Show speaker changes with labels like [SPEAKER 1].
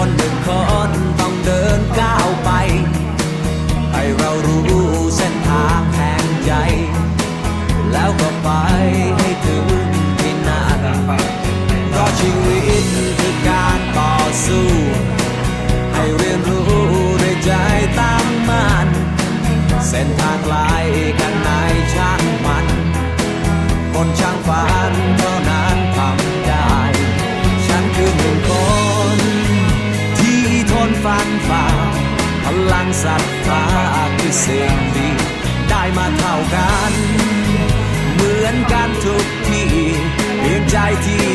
[SPEAKER 1] คนหนึ่งค
[SPEAKER 2] นต้องเดินก้าวไป
[SPEAKER 1] ให
[SPEAKER 2] ้เรารู้เส้นทางแห่งใจ แล้วก็ไปให้ถึงที่นั่นเพราะชีวิตคือการต่อสู้
[SPEAKER 1] ให้
[SPEAKER 2] เรียนรู้ในใจตามมันเส้นทางไกลกันไหนช่างมัน การศรัทธาคือสิ่งดี ได้มาเท่ากัน เหมือนกันทุกที่เพียงใจที่